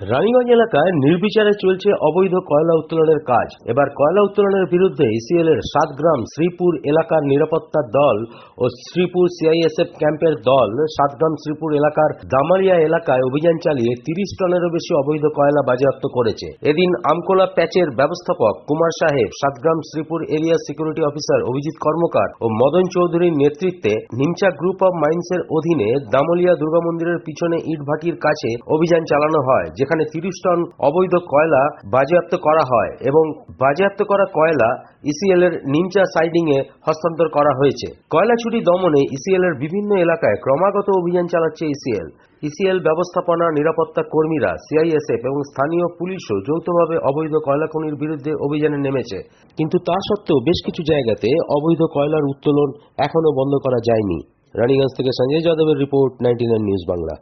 রানীগঞ্জ এলাকায় নির্বিচারে চলছে অবৈধ কয়লা উত্তোলনের কাজ। এবার কয়লা উত্তোলনের বিরুদ্ধে ইসিএল এর সাতগ্রাম শ্রীপুর এলাকার নিরাপত্তা দল ও শ্রীপুর সিআইএসএফ ক্যাম্পের দল সাতগ্রাম শ্রীপুর এলাকার দামালিয়া এলাকায় অভিযান চালিয়ে তিরিশ টনেরও বেশি অবৈধ কয়লা বাজেয়াপ্ত করেছে। এদিন আমকোলা প্যাচের ব্যবস্থাপক কুমার সাহেব Satgram Sripur area security officer Abhijit Karmakar ও মদন চৌধুরীর নেতৃত্বে নিমচা গ্রুপ অব মাইন্সের অধীনে দামলিয়া দুর্গা মন্দিরের পিছনে ইটভাটির কাছে অভিযান চালানো হয় যেখানে তিরিশ টন অবৈধ কয়লা বাজেয়াপ্ত করা হয় এবং বাজেয়াপ্ত করা কয়লা ইসিএল এর নিমচা সাইডিং এ হস্তান্তর করা হয়েছে। কয়লা চুরি দমনে ইসিএল এর বিভিন্ন এলাকায় ক্রমাগত অভিযান চালাচ্ছে ইসিএল। ইসিএল ব্যবস্থাপনা নিরাপত্তা কর্মীরা, সিআইএসএফ এবং স্থানীয় পুলিশও যৌথভাবে অবৈধ কয়লা খনির বিরুদ্ধে অভিযানে নেমেছে। কিন্তু তা সত্ত্বেও বেশ কিছু জায়গাতে অবৈধ কয়লার উত্তোলন এখনও বন্ধ করা যায়নি। রানীগঞ্জ থেকে সঞ্জয় যাদবের রিপোর্ট নাইনটি নিউজ বাংলা।